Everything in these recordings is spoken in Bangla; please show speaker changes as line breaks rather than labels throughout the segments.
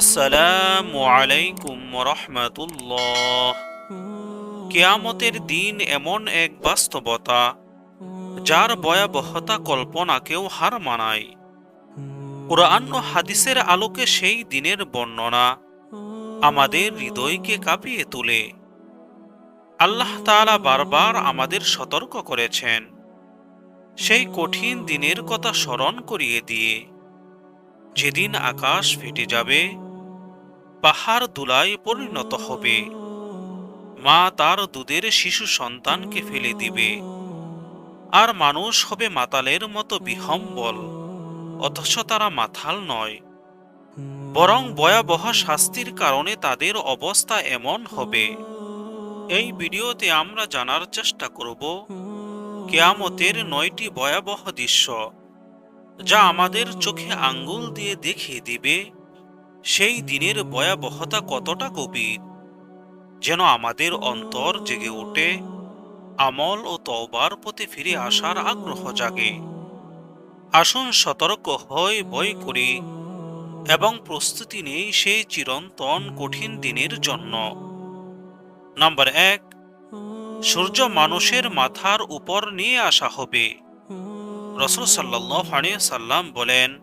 আসসালামু আলাইকুম রহমতুল্লাহ কেয়ামতের দিন এমন এক বাস্তবতা, যার ভয়াবহতা কল্পনাকেও হার মানায়। কোরআন হাদিসের আলোকে সেই দিনের বর্ণনা আমাদের হৃদয়কে কাঁপিয়ে তোলে। আল্লাহ তাআলা বারবার আমাদের সতর্ক করেছেন, সেই কঠিন দিনের কথা স্মরণ করিয়ে দিয়ে। যেদিন আকাশ ফেটে যাবে পাহাড় দুলায় পরিণত হবে। মা তার দুধের শিশু সন্তানকে ফেলে দিবে। আর মানুষ হবে মাতালের মতো বিহম্বল, অথচ তারা মাথাল নয়। বরং ভয়াবহ শাস্তির কারণে তাদের অবস্থা এমন হবে। এই ভিডিওতে আমরা জানার চেষ্টা করব, কেয়ামতের নয়টি ভয়াবহ দৃশ্য, যা আমাদের চোখে আঙ্গুল দিয়ে দেখিয়ে দিবে। সেই দিনের ভয়াবহতা কতটা গভীর? যেন আমাদের অন্তর জেগে ওঠে, আমল ও তওবার পথে ফিরে আসার আগ্রহ জাগে। আসুন সতর্ক হয় ভয় করি এবং প্রস্তুতি নেই সেই চিরন্তন কঠিন দিনের জন্য। নাম্বার এক, সূর্য মানুষের মাথার উপর নিয়ে আসা হবে। রসুল সাল্লাহ সাল্লাম বলেন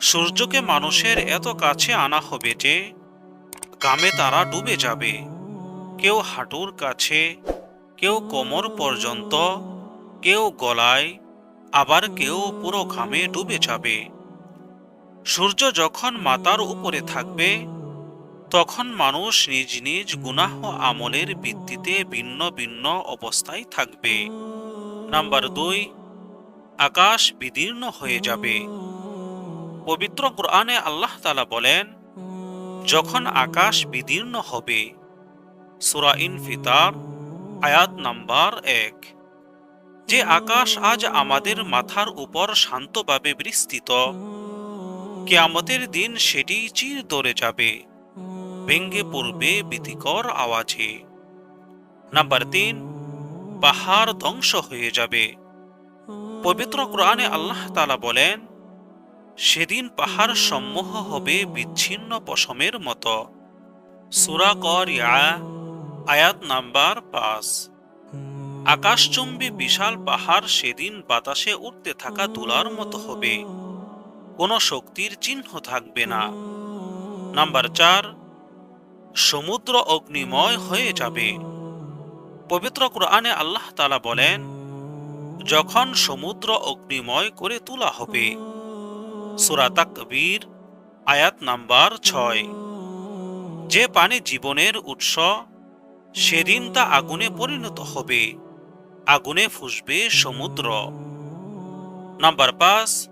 সূর্যকে মানুষের এত কাছে আনা হবে যে গামে তারা ডুবে যাবে। কেউ হাঁটুর কাছে, কেউ কোমর পর্যন্ত, কেউ গলায়, আবার কেউ পুরো ঘামে ডুবে যাবে। সূর্য যখন মাতার উপরে থাকবে, তখন মানুষ নিজ নিজ গুনাহ আমলের ভিত্তিতে ভিন্ন ভিন্ন অবস্থায় থাকবে। নাম্বার দুই, আকাশ বিদীর্ণ হয়ে যাবে। পবিত্র কোরআনে আল্লাহ তালা বলেন, যখন আকাশ বিদীর্ণ হবে, সুরা ইন ফিতার আয়াত নাম্বার এক, যে আকাশ আজ আমাদের মাথার উপর শান্তভাবে বিস্তৃত, কেয়ামতের দিন সেটি চির দৌড়ে যাবে, ভেঙ্গে পড়বে ভীতিকর আওয়াজে। নাম্বার তিন, পাহাড় ধ্বংস হয়ে যাবে। পবিত্র কোরআনে আল্লাহ তালা বলেন সেদিন পাহাড় সম্মোহ হবে বিচ্ছিন্ন পশমের মতো। সুরা কর আয়াত নাম্বার পাঁচ। আকাশচুম্বী বিশাল পাহাড় সেদিন বাতাসে উঠতে থাকা তুলার মতো হবে। কোনো শক্তির চিহ্ন থাকবে না। নাম্বার চার, সমুদ্র অগ্নিময় হয়ে যাবে। পবিত্র কোরআনে আল্লাহ তালা বলেন, যখন সমুদ্র অগ্নিময় করে তোলা হবে সুরা তাকবীর, আয়াত নাম্বার ছয়। যে পানি জীবনের উৎস, সেদিন তা আগুনে পরিণত হবে। আগুনে ফুসবে সমুদ্র। নাম্বার পাঁচ,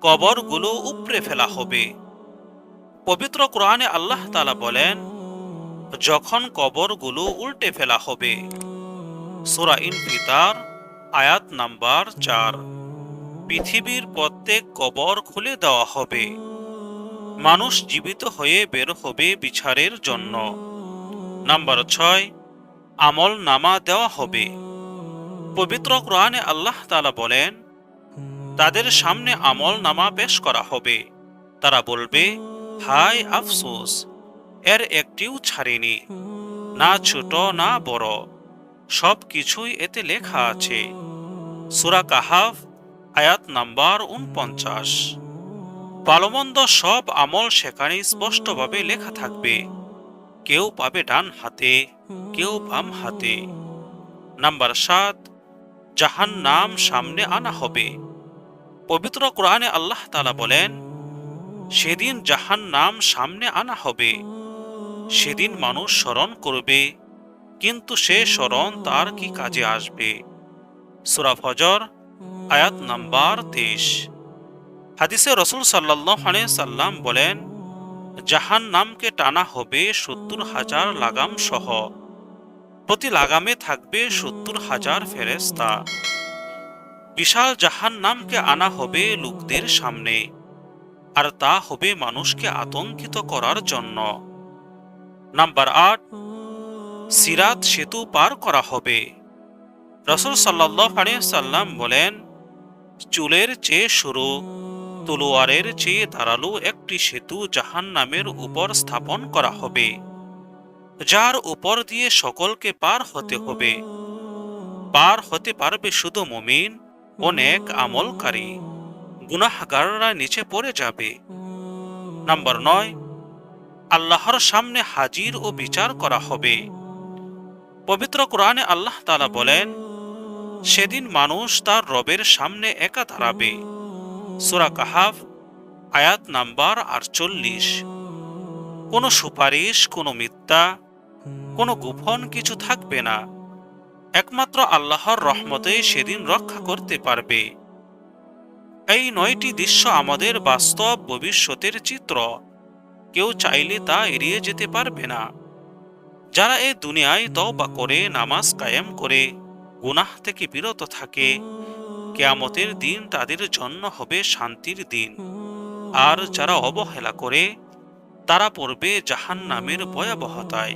কবরগুলো উপড়ে ফেলা হবে। পবিত্র কোরআনে আল্লাহ তালা বলেন, যখন কবরগুলো উল্টে ফেলা হবে। সুরা ইন ফিতার আয়াত নাম্বার চার। পৃথিবীর প্রত্যেক কবর খুলে দেওয়া হবে। মানুষ জীবিত হয়ে বের হবে বিচারের জন্য। নাম্বার ছয়, আমল নামা দেওয়া হবে। পবিত্র কোরআনে আল্লাহ তালা বলেন, তাদের সামনে আমল নামা পেশ করা হবে। তারা বলবে হাই আফসোস, এর একটিও ছাড়েনি, না ছোট, না বড়। সব কিছুই এতে লেখা আছে। সুরা কাহাফ আয়াত নাম্বার উনপঞ্চাশ। ভালোমন্দ সব আমল সেখানে স্পষ্টভাবে লেখা থাকবে। কেউ পাবে ডান হাতে, কেউ বাম হাতে। নাম্বার সাত জাহান নাম সামনে আনা হবে। পবিত্র কোরআনে আল্লাহ তালা বলেন, সেদিন জাহান নাম সামনে আনা হবে। সেদিন মানুষ স্মরণ করবে, কিন্তু সে স্মরণ তার কি কাজে আসবে? সুরা ফজর আয়াত নাম্বার তেইশ। হাদিসে রসুল সাল্লাহ সাল্লাম বলেন জাহান নামকে টানা হবে সত্তর হাজার লাগাম সহ। প্রতি লাগামে থাকবে সত্তর হাজার ফেরেস্তা বিশাল জাহান নামকে আনা হবে লোকদের সামনে, আর তা হবে মানুষকে আতঙ্কিত করার জন্য। নাম্বার আট, সিরাত সেতু পার করা হবে। রসুল সাল্লাহ সাল্লাম বলেন চুলের চেয়ে শুরু, তলোয়ারের চেয়ে ধারালো একটি সেতু জাহান নামের উপর স্থাপন করা হবে, যার উপর দিয়ে সকলকে পার হতে হবে। পার হতে পারবে শুধু মুমিন, অনেক আমলকারী, গুনাহগাররা নিচে পড়ে যাবে। নাম্বার নয়, আল্লাহর সামনে হাজির ও বিচার করা হবে। পবিত্র কোরআনে আল্লাহ তালা বলেন সেদিন মানুষ তার রবের সামনে একা দাঁড়াবে। সুরা কাহাফ, আয়াত নাম্বার আটচল্লিশ। কোনো সুপারিশ, কোনো মিথ্যা, কোনো গোপন কিছু থাকবে না। একমাত্র আল্লাহর রহমতে সেদিন রক্ষা করতে পারবে। এই নয়টি দৃশ্য আমাদের বাস্তব ভবিষ্যতের চিত্র। কেউ চাইলে তা এড়িয়ে যেতে পারবে না। যারা এ দুনিয়ায় তওবা করে, নামাজ কায়েম করে গুনাহ থেকে বিরত থাকে। কেয়ামতের দিন তাদের জন্য হবে শান্তির দিন। আর যারা অবহেলা করে, তারা পড়বে জাহান নামের ভয়াবহতায়।